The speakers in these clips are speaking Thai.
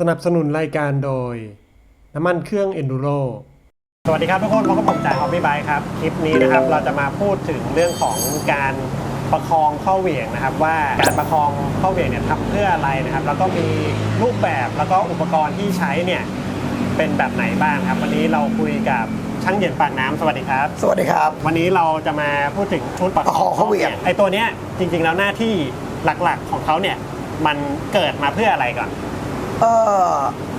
สนับสนุนรายการโดย น้ำมันเครื่อง Enduro สวัสดีครับทุกคนพบกับผมจาก Hobby Bike ครับ คลิปนี้นะครับเราจะมาพูดถึงเรื่องของการประคองเข้าเหวี่ยงนะครับ ว่าการประคองเข้าเหวี่ยงเนี่ยทำเพื่ออะไรนะครับ แล้วก็มีรูปแบบแล้วก็อุปกรณ์ที่ใช้เนี่ยเป็นแบบไหนบ้างครับ วันนี้เราคุยกับช่างเหยียนปากน้ำสวัสดีครับ สวัสดีครับ วันนี้เราจะมาพูดถึงชุดประประคองเข้าเหวี่ยงไอตัวเนี้ยจริงๆแล้วหน้าที่หลักๆของเขาเนี่ยมันเกิดมาเพื่ออะไรก่อน เออ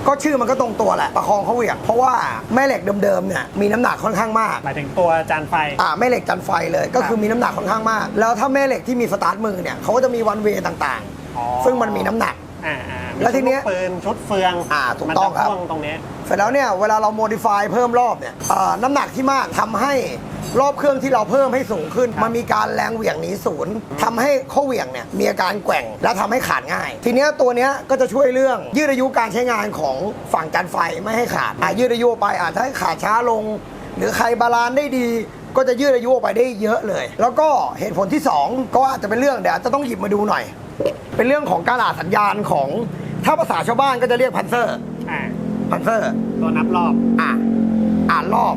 ก็ชื่อมันก็ตรงตัวแหละประคองเขาเหวี่ยงเพราะว่าแม่เหล็กเดิมๆเนี่ยมีน้ำหนักค่อนข้างมาก หมายถึงตัวจานไฟ อ่าแม่เหล็กจันไฟเลยก็คือมีน้ำหนักค่อนข้างมาก แล้วถ้าแม่เหล็กที่มีสตาร์ทมือเนี่ยเขาก็จะมีวันเวย์ต่างอ๋อ ๆ ซึ่งมันมีน้ำหนัก อ่าอ่ามีแล้วทีเนี้ยชุดลูกปืนชุดเฟืองอ่าถูกมันต้จะองครับพ่วงตรงเนี้ย เสร็จแล้วเนี่ยเวลาเราโมดิฟายเพิ่มรอบเนี่ยอ่าน้ำหนักที่มากทำให้ รอบเครื่องที่เราเพิ่มให้สูงขึ้น มันมีการแรงเหวี่ยงหนีศูนย์ทำให้ข้อเหวี่ยงเนี่ยมีอาการแกว่งและทำให้ขาดง่าย ทีเนี้ยตัวเนี้ยก็จะช่วยเรื่องยืดอายุการใช้งานของฝั่งจานไฟไม่ให้ขาดอะยืดอายุออกไปอาจจะให้ขาดช้าลง หรือใครบาลานซ์ได้ดีก็จะยืดอายุออกไปได้เยอะเลย แล้วก็เหตุผลที่สองก็อาจจะเป็นเรื่องเดี๋ยวจะต้องหยิบมาดูหน่อย เป็นเรื่องของการอ่านสัญญาณของถ้าภาษาชาวบ้านก็จะเรียกพันเซอร์อ่าพันเซอร์ตัวนับรอบ อะอ่านรอบ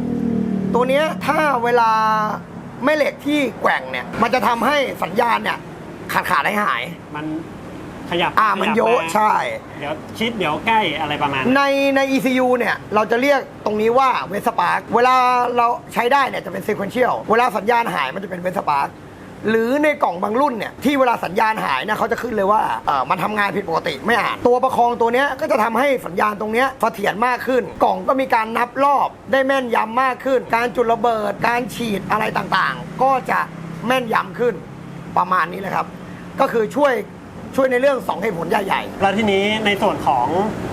ตัวเนี้ยถ้าเวลาแม่เหล็กที่แกว่งเนี่ย มันจะทำให้สัญญาณเนี่ยขาดขาดหายหายมันขยับอ่ามันโยขบใช่ เดี๋ยวชิดเดี๋ยวใกล้อะไรประมาณในใน ECU เนี่ยเราจะเรียกตรงนี้ว่าเวสปาร์กเวลาเราใช้ได้เนี่ยจะเป็น sequential เวลาสัญญาณหายมันจะเป็นเวสปาร์ก หรือในกล่องบางรุ่นเนี่ยที่เวลาสัญญาณหายเนี่ยเขาจะขึ้นเลยว่าเออมันทำงานผิดปกติไม่อ่านตัวประคองตัวเนี้ยก็จะทำให้สัญญาณตรงเนี้ยเสถียรมากขึ้น กล่องก็มีการนับรอบได้แม่นยำมากขึ้น การจุดระเบิด การฉีดอะไรต่างๆ ก็จะแม่นยำขึ้นประมาณนี้เลยครับ ก็คือช่วยช่วยในเรื่องสองเหตุผลใหญ่ๆ แล้วทีนี้ในส่วนของ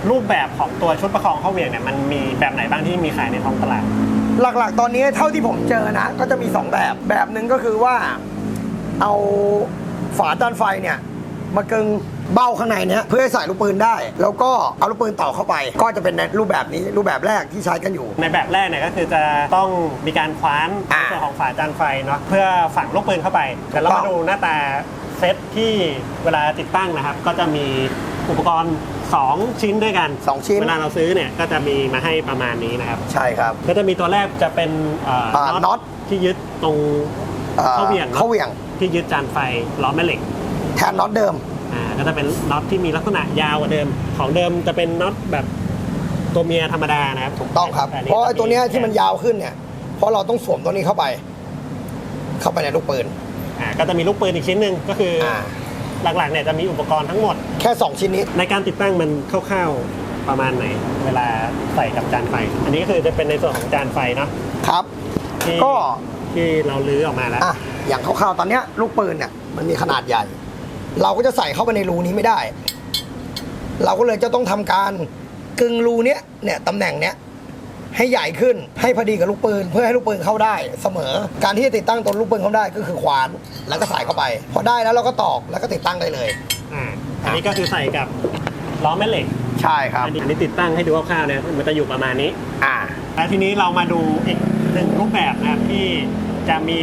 รูปแบบของตัวชุดประคองเข้าเหวี่ยงเนี่ยมันมีแบบไหนบ้างที่มีขายในท้องตลาด หลักๆ ตอนนี้เท่าที่ผมเจอนะ ก็จะมี 2 แบบ แบบหนึ่งก็คือว่า เอาฝาจานไฟเนี่ยมากึงเบ้าข้างในเนี้ยเพื่อให้ใส่ลูกปืนได้ แล้วก็เอาลูกปืนต่อเข้าไป ก็จะเป็นในรูปแบบนี้รูปแบบแรกที่ใช้กันอยู่ ในแบบแรกเนี่ยก็คือจะต้องมีการคว้านอ่าในส่วนของฝาจานไฟเนาะเพื่อฝังลูกปืนเข้าไปเดี๋ยวเราถูกต้มาองดูหน้าตาเซตที่เวลาติดตั้งนะครับ ก็จะมีอุปกรณ์ 2 ชิ้นด้วยกันสองชิ้นเวลาเราซื้อเนี่ยก็จะมีมาให้ประมาณนี้นะครับ ใช่ครับ ก็จะมีตัวแรกจะเป็นเอ่ออ่าน็อตที่ยึดตรง อ่อเข้าเหวี่ยงเนอะ เข้าเหวี่ยงที่ยึดจานไฟล้อแม่เหล็กแทนน็อตเดิม อ่าก็จะเป็นน็อตที่มีลักษณะยาวกว่าเดิม ของเดิมจะเป็นน็อตแบบตัวเมียธรรมดานะครับถูกต้องครับแต่เพราะไอ้ตัวเนี้ยที่มันยาวขึ้นเนี่ย เพราะเราต้องสวมตัวนี้เข้าไป เข้าไปในลูกปืนอ่าก็จะมีลูกปืนอีกชิ้นหนึ่งก็คือออ่าหลักๆเนี่ยจะมีอุปกรณ์ทั้งหมด แค่2ชิ้นนี้ ในการติดตั้งมันคร่าวๆประมาณไหน เวลาใส่กับจานไฟ อันนี้ก็คือจะเป็นในส่วนของจานไฟเนาะครับ ที่ก็ ที่เราลื้อออกมาแล้วอะอย่างคร่าวๆตอนเนี้ยลูกปืนเนี่ยมันมีขนาดใหญ่ เราก็จะใส่เข้าไปในรูนี้ไม่ได้ เราก็เลยจะต้องทำการกึงรูเนี้ยเนี่ยตำแหน่งเนี้ยให้ใหญ่ขึ้นให้พอดีกับลูกปืน เพื่อให้ลูกปืนเข้าได้เสมอ การที่จะติดตั้งตัวลูกปืนเข้าได้ก็คือควานแล้วก็ใส่เข้าไปพอได้แล้วเราก็ตอกแล้วก็ติดตั้งได้เลย อ่าอันนี้ก็คือใส่กับล้อแม่เหล็กใช่ครับอันนี้อันนี้ติดตั้งให้ดูคร่าวๆเนี่ยมันจะอยู่ประมาณนี้ อ่า แล้วทีนี้เรามาดูอีก หนึ่งรูปแบบนะครับที่จะมี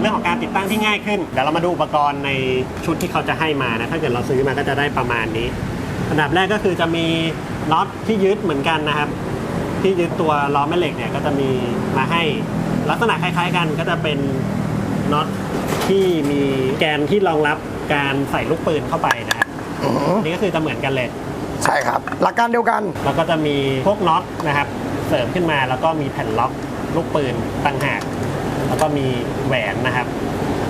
เรื่องของการติดตั้งที่ง่ายขึ้น เดี๋ยวเรามาดูอุปกรณ์ในชุดที่เขาจะให้มานะ ถ้าเกิดเราซื้อมาก็จะได้ประมาณนี้ อันดับแรกก็คือจะมีน็อตที่ยึดเหมือนกันนะครับ ที่ยึดตัวล้อแม่เหล็กเนี่ยก็จะมีมาให้ลักษณะคล้าย ๆ กันก็จะเป็นน็อตที่มีแกนที่รองรับการใส่ลูกปืนเข้าไปนะครับอือหืออันนี้ก็คือจะเหมือนกันเลย ใช่ครับ หลักการเดียวกัน แล้วก็จะมีพวกน็อตนะครับ เสริมขึ้นมาแล้วก็มีแผ่นล็อก ลูกปืนต่างหาก แล้วก็มีแหวนนะครับ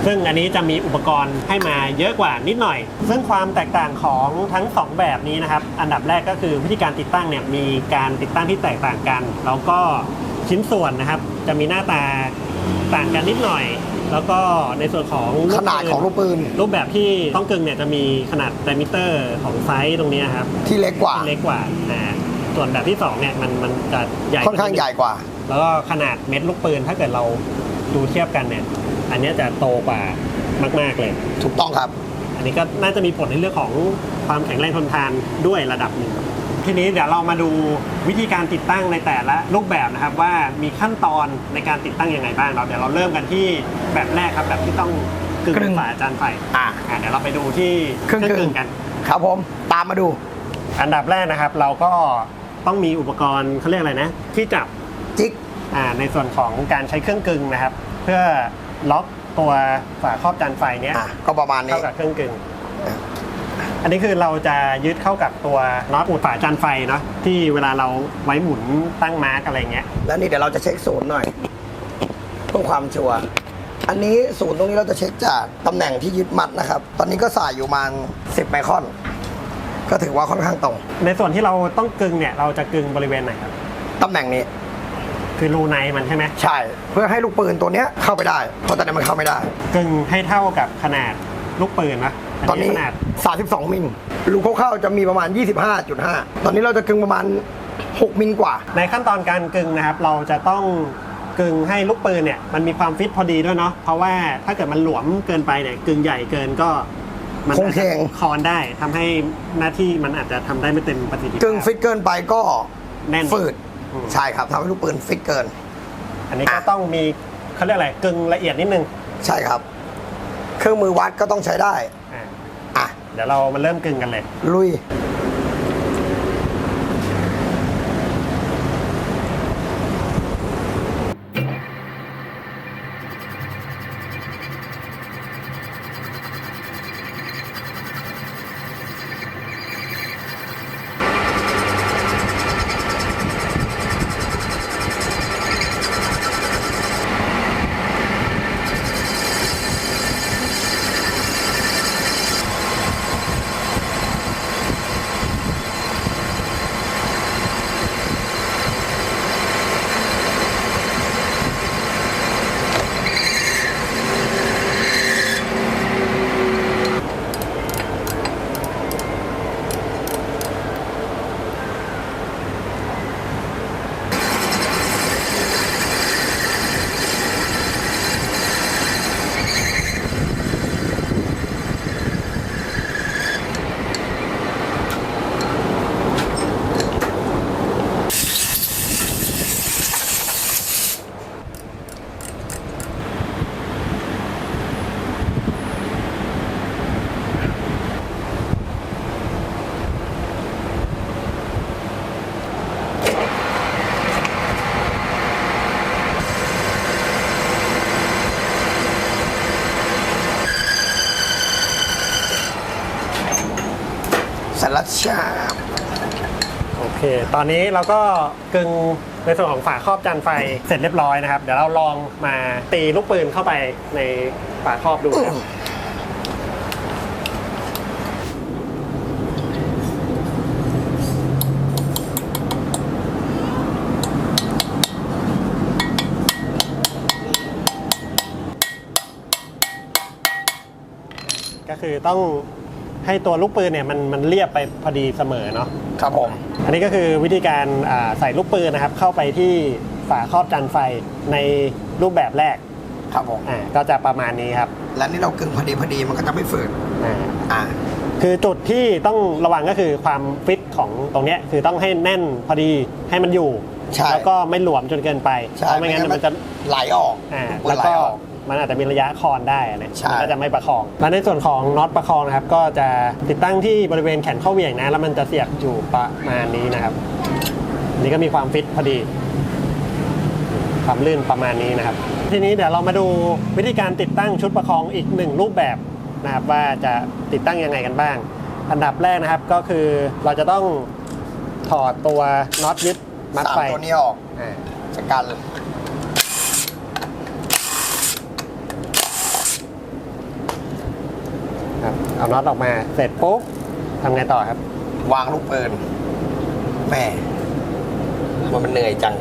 ซึ่งอันนี้จะมีอุปกรณ์ให้มาเยอะกว่านิดหน่อย ซึ่งความแตกต่างของทั้งสองแบบนี้นะครับ อันดับแรกก็คือวิธีการติดตั้งเนี่ยมีการติดตั้งที่แตกต่างกัน แล้วก็ชิ้นส่วนนะครับ จะมีหน้าตาต่างกันนิดหน่อย แล้วก็ในส่วนของลูขนาดของลูกปืน รูปแบบที่ต้องกึ่งเนี่ยจะมีขนาดไดมิเตอร์ของไซส์ตรงเนี้ยครับที่เล็กกว่าที่เล็กกว่านะส่วนแบบที่สองเนี่ยมันมันจะใหญ่ค่อนข้างใหญ่กว่า แล้วก็ขนาดเม็ดลูกปืนถ้าเกิดเราดูเทียบกันเนี่ย อันเนี้ยจะโตกว่ามาก ๆ เลย ถูกต้องครับ อันนี้ก็น่าจะมีผลในเรื่องของความแข็งแรงทนทานด้วยระดับหนึ่งทีนี้เดี๋ยวเรามาดูวิธีการติดตั้งในแต่ละรูปแบบนะครับ ว่ามีขั้นตอนในการติดตั้งยังไงบ้างเราเดี๋ยวเราเริ่มกันที่แบบแรกครับ แบบที่ต้องกึ่งกึ่งฝาจานไฟอะอะเดี๋ยวเราไปดูที่เครื่องกึ่งกัน ครับผมตามมาดู อันดับแรกนะครับ เราก็ต้องมีอุปกรณ์เขาเรียกอะไรนะ ที่จับ จิกอ่าในส่วนของการใช้เครื่องกึ่งนะครับ เพื่อล็อกตัวฝาครอบจานไฟเนี้ยอะก็ประมาณนี้เข้ากับเครื่องกึ่งอันนี้คือเราจะยึดเข้ากับตัวน็อตอุดฝาจานไฟเนาะที่เวลาเราไว้หมุนตั้งมาร์กอะไรเงี้ย แล้วนี่เดี๋ยวเราจะเช็คศูนย์หน่อยเพื่อความชัวร์อันนี้ศูนย์ตรงนี้เราจะเช็คจากตำแหน่งที่ยึดมัดนะครับ ตอนนี้ก็สายอยู่ประมาณ10ไมครอนก็ถือว่าค่อนข้างตรง ในส่วนที่เราต้องกึ่งเนี่ยเราจะกึ่งบริเวณไหนครับตำแหน่งนี้ คือรูในมันใช่ไหมใช่ เพื่อให้ลูกปืนตัวเนี้ยเข้าไปได้ เพราะตอนนี้มันเข้าไม่ได้ กึ่งให้เท่ากับขนาดลูกปืนนะตอนนี้ขนาด 32 มิลลูกเข้าๆจะมีประมาณ 25.5 ตอนนี้เราจะกึ่งประมาณ 6 มิลกว่า ในขั้นตอนการกึ่งนะครับ เราจะต้องกึ่งให้ลูกปืนเนี่ยมันมีความฟิตพอดีด้วยเนาะเพราะว่าถ้าเกิดมันหลวมเกินไปเนี่ยกึ่งใหญ่เกินก็มัคงเคงอาจจะคอนได้ทำให้หน้าที่มันอาจจะทำได้ไม่เต็มประสิทธิภาพกึ่งฟิตเกินไปก็แน่น ฝืด อืม ใช่ครับทำให้ลูกปืนฟิตเกิน อันนี้ก็ต้องมีเขาเรียกอะไรกึ่งละเอียดนิดนึงใช่ครับ เครื่องมือวัดก็ต้องใช้ได้อ่าอะเดี๋ยวเรามาเริ่มกึ่งกันเลย ลุย ชาโอเค ตอนนี้เราก็กึงในส่วนของฝาครอบจานไฟเสร็จเรียบร้อยนะครับ เดี๋ยวเราลองมาตีลูกปืนเข้าไปในฝาครอบดูนะครับก็คือต้อง ให้ตัวลูกปืนเนี่ยมันมันเรียบไปพอดีเสมอเนาะครับผม อันนี้ก็คือวิธีการอ่าใส่ลูกปืนนะครับ เข้าไปที่ฝาครอบจานไฟในรูปแบบแรกครับผม อ่าก็จะประมาณนี้ครับและนี่เรากึ่งพอดีพอดีมันก็จะไม่ฝืดอ่า อะคือจุดที่ต้องระวังก็คือความฟิตของตรงเนี้ยคือต้องให้แน่นพอดีให้มันอยู่ ใช่ แล้วก็ไม่หลวมจนเกินไปใช่เพราะไม่งั้นไม่งั้นมันจะไหลออกอ่าปืนแล้วไหก็ออก มันอาจจะมีระยะคอนได้นะใช่มันก็จะไม่ประคอง แล้วในส่วนของน็อตประคองนะครับ ก็จะติดตั้งที่บริเวณแขนข้อเหวี่ยงนะ แล้วมันจะเสียบอยู่ประมาณนี้นะครับอันนี่ก็มีความฟิตพอดี ความลื่นประมาณนี้นะครับ ทีนี้เดี๋ยวเรามาดูวิธีการติดตั้งชุดประคองอีกหนึ่งรูปแบบนะครับว่าจะติดตั้งยังไงกันบ้าง อันดับแรกนะครับก็คือเราจะต้องถอดตัวน็อตยึดมัดสามไฟตัวนี้ออกอ่า จากกัน ครับ เอาน็อตออกมาเสร็จปุ๊บทำไงต่อครับ วางลูกปืนแหม่มันมันเหนื่อยจัง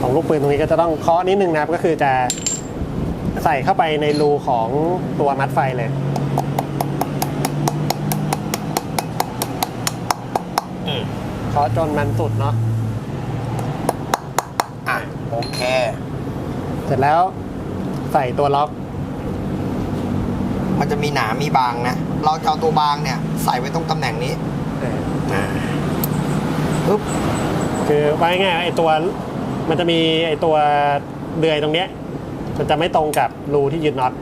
ของลูกปืนตรงนี้ก็จะต้องเคาะนิดนึงนะครับ ก็คือจะใส่เข้าไปในรูของตัวมัดไฟเลยอืมเคาะจนมันสุดเนาะอะโอเค เสร็จแล้วใส่ตัวล็อก มันจะมีหนา มีบางนะ เราจะเอาตัวบางเนี่ย ใส่ไว้ตรงตำแหน่งนี้อ่าปึ๊บคือว่าง่ายๆไอตัวมันจะมีไอตัวเดือยตรงเนี้ยมันจะไม่ตรงกับรูที่ยึดน็อต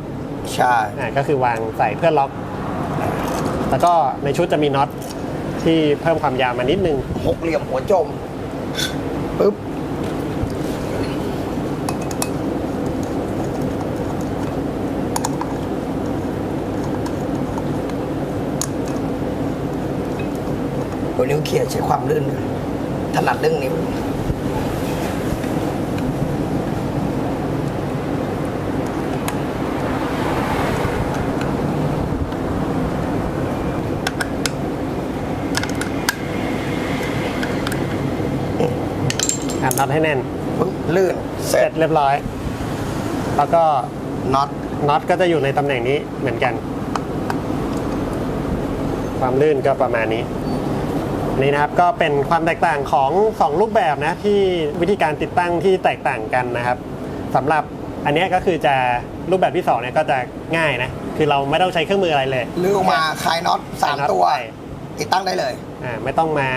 ใช่ อ่าก็คือวางใส่เพื่อล็อก แล้วก็ในชุดจะมีน็อตที่เพิ่มความยาวมานิดนึง หกเหลี่ยมหัวจมปึ๊บ ตัวนิ้วเขี่ยใช้ความลื่นถนัดเรื่องนิ้วอัดน็อตให้แน่นปึ๊บลื่นเสร็จเรียบร้อย แล้วก็น็อตน็อตก็จะอยู่ในตำแหน่งนี้เหมือนกัน ความลื่นก็ประมาณนี้ นี่นะครับก็เป็นความแตกต่างของ 2 รูปแบบนะที่วิธีการติดตั้งที่แตกต่างกันนะครับสำหรับอันเนี้ยก็คือจะรูปแบบที่2เนี่ยก็จะง่ายนะคือเราไม่ต้องใช้เครื่องมืออะไรเลยลื้อออกมาคลายน็อตสามคลายน็อตตัวไปติดตั้งได้เลยอ่าไม่ต้องมา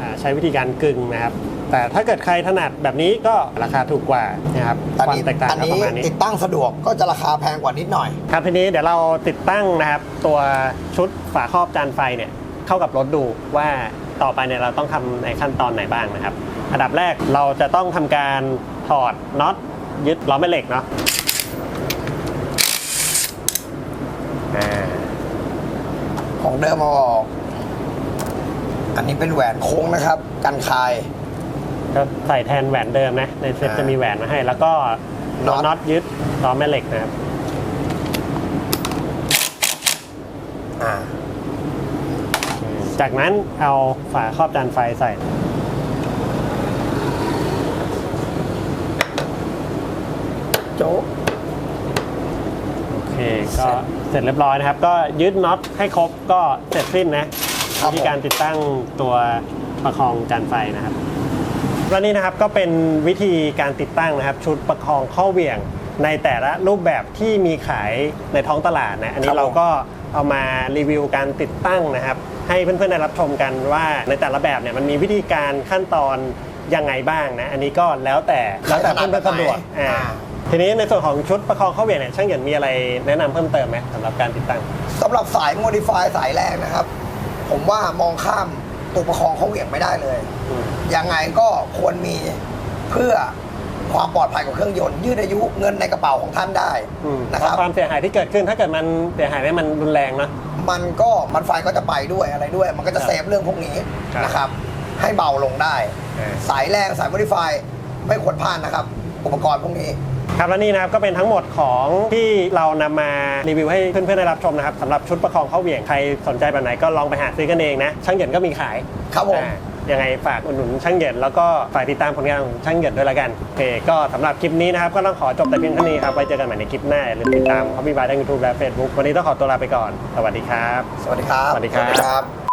อ่าใช้วิธีการกึ่งนะครับ แต่ถ้าเกิดใครถนัดแบบนี้ก็ราคาถูกกว่านะครับตอนความนี้แตกต่างอันก็นี้ประมาณนี้ติดตั้งสะดวกก็จะราคาแพงกว่านิดหน่อย ครับทีนี้เดี๋ยวเราติดตั้งนะครับตัวชุดฝาครอบจานไฟเนี่ยเข้ากับรถดูว่า ต่อไปเนี่ยเราต้องทำในขั้นตอนไหนบ้างนะครับ อันดับแรกเราจะต้องทำการถอดน็อตยึดล้อแม่เหล็กเนาะอ่าของเดิมเอาออก อันนี้เป็นแหวนโค้งนะครับ กันคาย ก็ใส่แทนแหวนเดิมนะ ในเซ็ตอ่าจะมีแหวนมาให้ แล้วก็ตัวน็อตน็อตยึดล้อแม่เหล็กนะครับ อ่า จากนั้นเอาฝาครอบจานไฟใส่ โจ๊ะ โอเค ก็เสร็จเรียบร้อยนะครับ ก็ยึดน็อตให้ครบก็เสร็จสิ้นนะวิธีการติดตั้งตัวประคองจานไฟนะครับ และนี่นะครับก็เป็นวิธีการติดตั้งนะครับ ชุดประคองข้อเหวี่ยงในแต่ละรูปแบบที่มีขายในท้องตลาดนะอันนี้เราก็ เอามารีวิวการติดตั้งนะครับ ให้เพื่อนๆได้รับชมกันว่าในแต่ละแบบเนี่ยมันมีวิธีการขั้นตอนยังไงบ้างนะ อันนี้ก็แล้วแต่แล้วแต่เพื่อนๆสะดวกอ่าทีนี้ในส่วนของชุดประคองเข้าเวียนเนี่ยช่างเหยินมีอะไรแนะนำเพิ่มเติมไหมสำหรับการติดตั้งสำหรับสายโมดิฟายสายแรกนะครับ ผมว่ามองข้ามตัวประคองเขาเหวี่ยงไม่ได้เลยอืมยังไงก็ควรมีเพื่อ ความปลอดภัยของเครื่องยนต์ ยืดอายุเงินในกระเป๋าของท่านได้อืมนะครับ ความเสียหายที่เกิดขึ้นถ้าเกิดมันเสียหายได้มันรุนแรงเนอะมันก็มันไฟก็จะไปด้วยอะไรด้วย มันก็จะครับเซฟเรื่องพวกนี้ครับนะครับ ให้เบาลงได้อ่าสายแรงสายโมดิฟายไม่ควรพลาดนะครับ อุปกรณ์พวกนี้ ครับและนี่นะครับก็เป็นทั้งหมดของที่เรานำมารีวิวให้เพื่อนๆได้รับชมนะครับสำหรับชุดประคองเข้าเหวี่ยงใครสนใจแบบไหนก็ลองไปหาซื้อกันเองนะช่างเหยินก็มีขายครับผม อ่า ยังไงฝากอุดหนุนช่างเหยินแล้วก็ฝากติดตามผลงานของช่างเหยินด้วยละกันโอเคก็สำหรับคลิปนี้นะครับก็ต้องขอจบแต่เพียงเท่านี้ครับไว้เจอกันใหม่ในคลิปหน้าอย่าลืมติดตามเขามีบายทางยูทูบและเฟซบุ๊กวันนี้ต้องขอตัวลาไปก่อน สวัสดีครับ สวัสดีครับ สวัสดีครับครับ